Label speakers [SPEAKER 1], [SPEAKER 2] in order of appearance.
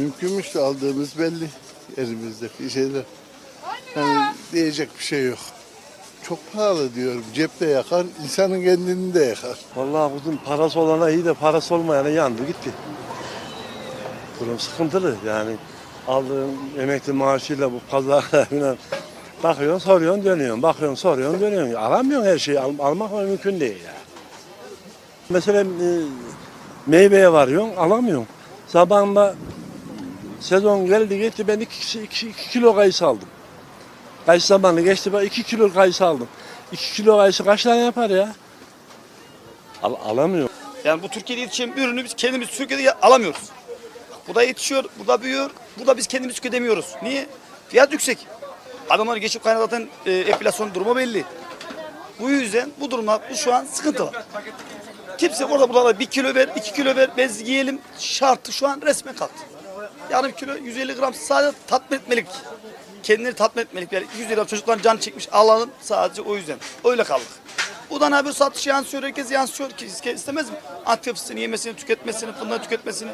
[SPEAKER 1] Mümkünmüş de aldığımız belli elimizdeki şeyler. Yani diyecek bir şey yok. Çok pahalı diyorum. Cepte yakar, insanın kendini de yakar.
[SPEAKER 2] Vallahi kuzum parası olana iyi de parası olmayana yandı gitti. Durum sıkıntılı yani aldığın emekli maaşıyla bu pazarla bakıyorsun soruyorsun dönüyorsun bakıyorsun soruyorsun dönüyorsun alamıyorsun her şeyi al, almak mümkün değil yani. Mesela e, meyveye varıyorsun alamıyorsun. Sabahında sezon geldi gitti ben 2 kilo kayısı aldım. Kayısı zamanı geçti ben 2 kilo kayısı aldım. 2 kilo kayısı kaç tane yapar ya? Al, alamıyor.
[SPEAKER 3] Yani bu Türkiye'de yetişen bir ürünü biz kendimiz Türkiye'de alamıyoruz. Bu da yetişiyor, bu da büyüyor. Burada biz kendimiz tüketemiyoruz. Niye? Fiyat yüksek. Adamlar geçip kaynağı zaten e, enflasyon durumu belli. Bu yüzden bu durumda bu şu an sıkıntı var. Kimse orada burada bir kilo ver, iki kilo ver, bez yiyelim şartı şu an resmen kalktı. Yarım kilo 150 gram sadece tatmin etmelik. Kendini tatmin etmelik. Yani 100 lira çocukların can çekmiş alalım sadece o yüzden. Öyle kaldık. Bu da ne yapıyor? Satış yansıyor, herkes yansıyor. Ki istemez mi? Antiyopsisini yemesini, tüketmesini, bunları tüketmesini.